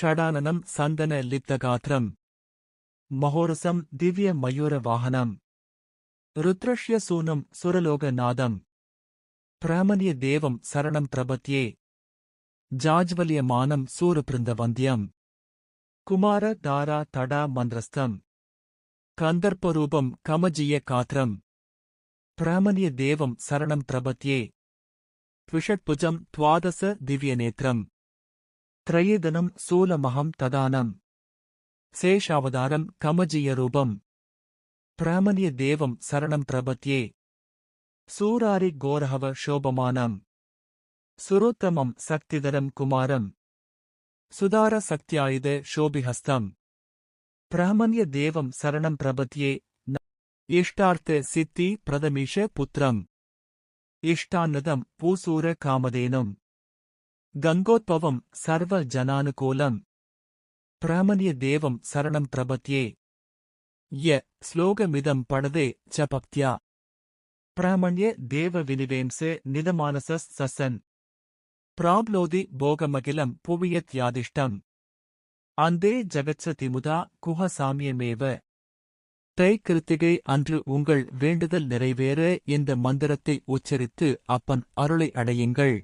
ஷடானனம் சந்தன லிப்தகாத்திரம் மகோரசம் திவ்ய மயூர வாகனம். ருத்ரஷ்ய சூனம் சுரலோக நாதம். பிராமணிய தேவம் சரணம் பிரபத்யே. ஜாஜ்வல்யமானம் சூரபிருந்த வந்தியம். குமார தாரா தடா மந்திரஸ்தம். கந்தர்ப்பரூபம் கமஜிய காத்திரம். பிராமணிய தேவம் சரணம் பிரபத்யே. த்விஷட்புஜம் துவாதச திவ்ய நேத்திரம். திரையதனம் சூலமகம் ததானம். சேஷாவதாரம் கமஜிய ரூபம் பிராமணிய தேவம் சரணம் பிரபத்யே. சூராரி கோரஹவ சோபமானம் சுரோத்தமம் சக்திதரம் குமாரம். சுதார சக்தியாயுத சோபிஹஸ்தம் பிராமணிய தேவம் சரணம் பிரபத்யே இஷ்டார்த்த சித்தி பிரதமிஷ புத்திரம். இஷ்டான்னதம் பூசூர காமதேனும். கங்கோத்பவம் சர்வ ஜனானுகூலம். பிராமணிய தேவம் சரணம் பிரபத்யே. ய ஸ்லோகமிதம் படதே ச பக்தியா. பிராமணிய தேவ வினிவேம்சே நிதமானசஸ் சசன். பிராப்லோதி போகமகிலம் புவியத்யாதிஷ்டம் அந்தே ஜகத்ச திமுதா குஹ சாமியமேவ. தை கிருத்திகை அன்று உங்கள் வேண்டுதல் நிறைவேற இந்த மந்திரத்தை உச்சரித்து அப்பன் அருளை அடையுங்கள்.